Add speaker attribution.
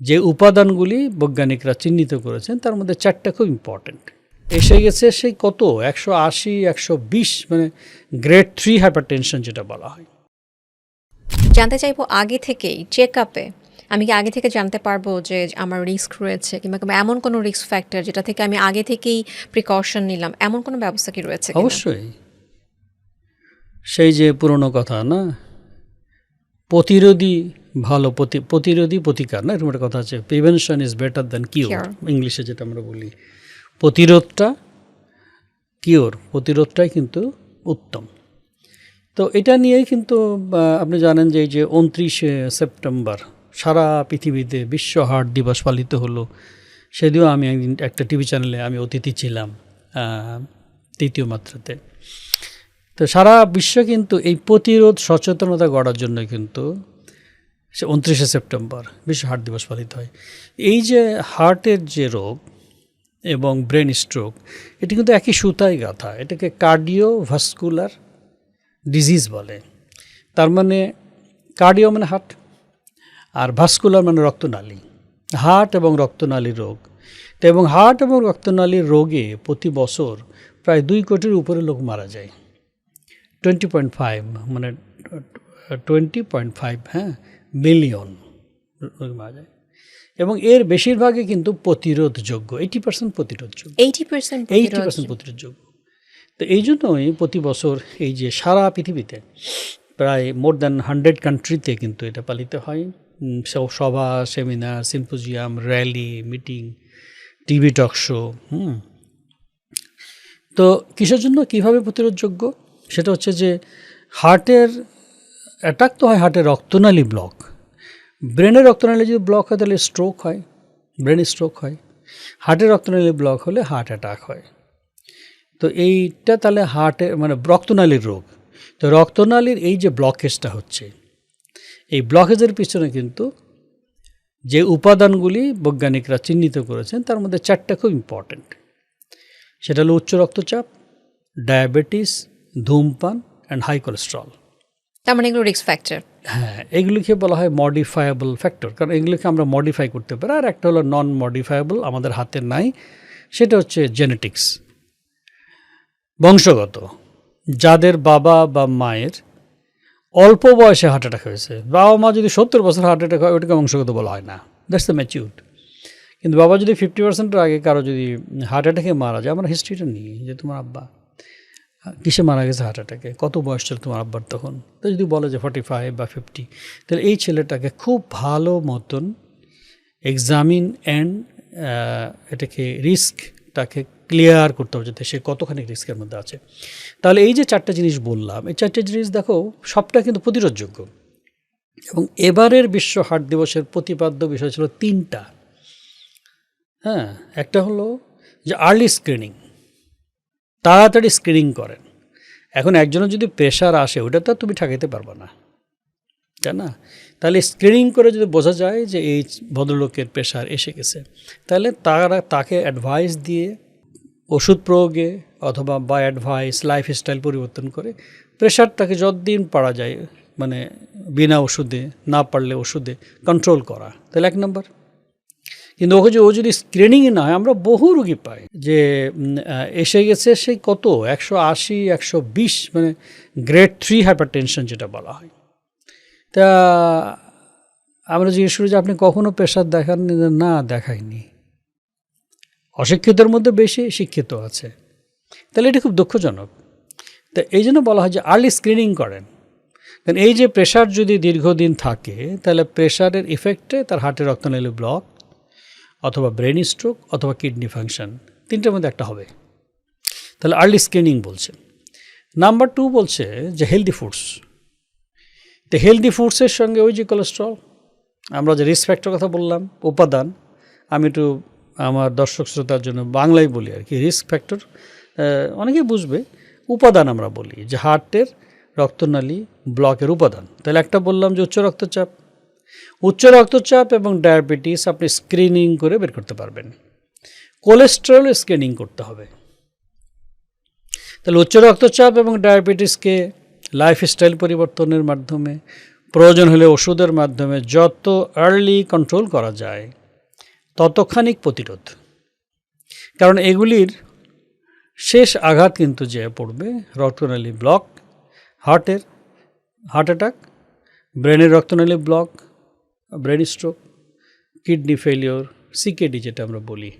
Speaker 1: যে উপাদানগুলি বৈজ্ঞানিকরা চিহ্নিত করেছেন তার মধ্যে চারটা খুব ইম্পর্ট্যান্ট এসে গেছে সেই কত? একশো আশি একশো বিশ মানে গ্রেড থ্রি হাইপারটেনশন যেটা বলা হয়।
Speaker 2: জানতে চাইব আগে থেকেই চেক আপে আমি কি আগে থেকে জানতে পারব যে আমার রিস্ক রয়েছে কিংবা কিংবা এমন কোনো রিস্ক ফ্যাক্টর যেটা থেকে আমি আগে থেকেই প্রিকশন নিলাম এমন কোনো ব্যবস্থা কি রয়েছে
Speaker 1: অবশ্যই। সেই যে পুরনো কথা না প্রতিরোধী ভালো প্রতি প্রতিরোধী প্রতিকার না? এরকম একটা কথা আছে। Prevention is better than cure ইংলিশে যেটা আমরা বলি। প্রতিরোধটা কিওর প্রতিরোধটাই কিন্তু উত্তম। তো এটা নিয়েই কিন্তু আপনি জানেন যে এই যে উনত্রিশে সেপ্টেম্বর সারা পৃথিবীতে বিশ্ব হার্ট দিবস পালিত হলো। সেদিনও আমি একদিন একটা টিভি চ্যানেলে আমি অতিথি ছিলাম তৃতীয় মাত্রাতে। তো সারা বিশ্ব কিন্তু এই প্রতিরোধ সচেতনতা গড়ার জন্য কিন্তু সে উনত্রিশে সেপ্টেম্বর বিশ্ব হার্ট দিবস পালিত হয়। এই যে হার্টের যে রোগ এবং ব্রেন স্ট্রোক, এটি কিন্তু একই সুতায় গাঁথা। এটাকে কার্ডিও ভাস্কুলার ডিজিজ বলে। তার মানে কার্ডিও মানে হার্ট আর ভাস্কুলার মানে রক্তনালী। হার্ট এবং রক্তনালী রোগ। এবং হার্ট এবং রক্তনালীর রোগে প্রতি বছর প্রায় দুই কোটির উপরে লোক মারা যায়। টোয়েন্টি পয়েন্ট ফাইভ মানে টোয়েন্টি পয়েন্ট ফাইভ হ্যাঁ মিলিয়ন মারা যায়। এবং এর বেশিরভাগই কিন্তু প্রতিরোধযোগ্য এইটি পার্সেন্ট প্রতিরোধযোগ্য।
Speaker 2: এইটি পার্সেন্ট
Speaker 1: এইটি পার্সেন্ট প্রতিরোধযোগ্য। তো এই জন্যই প্রতি বছর এই যে সারা পৃথিবীতে প্রায় মোর দ্যান হান্ড্রেড কান্ট্রিতে কিন্তু এটা পালিত হয়। সভা seminar symposium rally meeting TV talk show হুম। তো কিসের জন্য কীভাবে প্রতিরোধযোগ্য? সেটা হচ্ছে যে হার্টের অ্যাটাক তো হয় হার্টের রক্তনালী ব্লক ব্রেনের রক্তনালী যদি ব্লক হয়, তাহলে স্ট্রোক হয় ব্রেন স্ট্রোক হয়। হার্টের রক্তনালী ব্লক হলে হার্ট অ্যাটাক হয়। তো এইটা তাহলে হার্টের মানে রক্তনালীর রোগ। তো রক্তনালীর এই যে ব্লকেজটা হচ্ছে, এই ব্লকেজের পিছনে কিন্তু যে উপাদানগুলি বৈজ্ঞানিকরা চিহ্নিত করেছেন, তার মধ্যে চারটা খুব ইম্পর্ট্যান্ট সেটা হলো উচ্চ রক্তচাপ ডায়াবেটিস ধূমপান অ্যান্ড হাই কোলেস্ট্রল
Speaker 2: তার মানে এগুলো রিস্ক ফ্যাক্টর
Speaker 1: হ্যাঁ এগুলিকে বলা হয় মডিফায়াবল ফ্যাক্টর কারণ এগুলিকে আমরা মডিফাই করতে পারি। আর একটা হলো নন মডিফায়াবল আমাদের হাতে নাই সেটা হচ্ছে জেনেটিক্স বংশগত যাদের বাবা বা মায়ের অল্প বয়সে হার্ট অ্যাটাক হয়েছে বাবা মা যদি সত্তর বছর হার্ট অ্যাটাক হয় ওটাকে বংশগত বলা হয় না। দ্যাটস দ্য ম্যাচিউড কিন্তু বাবা যদি ফিফটি পার্সেন্টের আগে কারও যদি হার্ট অ্যাটাকে মারা যায় আমরা হিস্ট্রিটা নিই যে তোমার আব্বা কিসে মারা গেছে হার্ট অ্যাটাকে কত বয়স ছিল তোমার আব্বার তখন? তো যদি বলে যে ফর্টি ফাইভ বা ফিফটি তাহলে এই ছেলেটাকে খুব ভালো মতন এক্সামিন অ্যান্ড এটাকে রিস্কটাকে ক্লিয়ার করতে হবে যাতে সে কতখানি রিস্কের মধ্যে আছে। তাহলে এই যে চারটা জিনিস বললাম, এই চারটে জিনিস দেখো সবটা কিন্তু প্রতিরোধযোগ্য। এবং এবারের বিশ্ব হার্ট দিবসের প্রতিপাদ্য বিষয় ছিল তিনটা। হ্যাঁ একটা হলো যে আর্লি স্ক্রিনিং তাড়াতাড়ি স্ক্রিনিং করেন। এখন একজনের যদি প্রেশার আসে ওটা তো তুমি ঠেকাইতে পারবে না। তাই না? তাহলে স্ক্রিনিং করে যদি বোঝা যায় যে এই ভদ্রলোকের প্রেশার এসে গেছে, তাহলে তারা তাকে অ্যাডভাইস দিয়ে ওষুধ প্রয়োগে অথবা বা অ্যাডভাইস লাইফস্টাইল পরিবর্তন করে প্রেশার তাকে যতদিন পারা যায় মানে বিনা ওষুধে, না পারলে ওষুধে কন্ট্রোল করা। তাহলে এক নম্বর কিন্তু ওকে যে ও যদি স্ক্রিনিংয়ে না হয় আমরা বহু রুগী পাই। যে এসে গেছে সেই কত? একশো আশি, একশো বিশ মানে গ্রেড থ্রি হাইপার টেনশন যেটা বলা হয়। তা, আমরা জিজ্ঞেস করি যে, আপনি কখনো প্রেশার দেখান? না, দেখাইনি। অশিক্ষিতর মধ্যে বেশি শিক্ষিত আছে। তাহলে এটা খুব দুঃখজনক। তা, এই জন্য বলা হয় যে আর্লি স্ক্রিনিং করেন। কারণ এই যে প্রেশার যদি দীর্ঘদিন থাকে, তাহলে প্রেশারের ইফেক্টে তার হার্টের রক্তনালী ব্লক অথবা ব্রেন স্ট্রোক অথবা কিডনি ফাংশন তিনটের মধ্যে একটা হবে। তাহলে আর্লি স্ক্রিনিং বলছে। নাম্বার টু বলছে যে হেলদি ফুডস তো হেলদি ফুডসের সঙ্গে ওই যে কোলেস্ট্রল আমরা যে রিস্ক ফ্যাক্টর কথা বললাম, উপাদান, আমি একটু আমার দর্শক শ্রোতার জন্য বাংলায় বলি আর কি রিস্ক ফ্যাক্টর অনেকেই বুঝবে, উপাদান আমরা বলি, যে হার্টের রক্তনালী ব্লকের উপাদান। তাহলে একটা বললাম যে উচ্চ রক্তচাপ উচ্চ রক্তচাপ এবং ডায়াবেটিস আপনি স্ক্রিনিং করে বের করতে পারবেন। কোলেস্টেরল স্ক্রিনিং করতে হবে। তাহলে উচ্চ রক্তচাপ এবং ডায়াবেটিসকে লাইফস্টাইল পরিবর্তনের মাধ্যমে, প্রয়োজন হলে ওষুধের মাধ্যমে যত আর্লি কন্ট্রোল করা যায়, ততখানিক প্রতিরোধ। কারণ এগুলির শেষ আঘাত কিন্তু যে পড়বে, রক্তনালী ব্লক, হার্টের, হার্ট অ্যাটাক, ব্রেনের রক্তনালী block brain stroke kidney failure CKD যেটা আমরা বলি।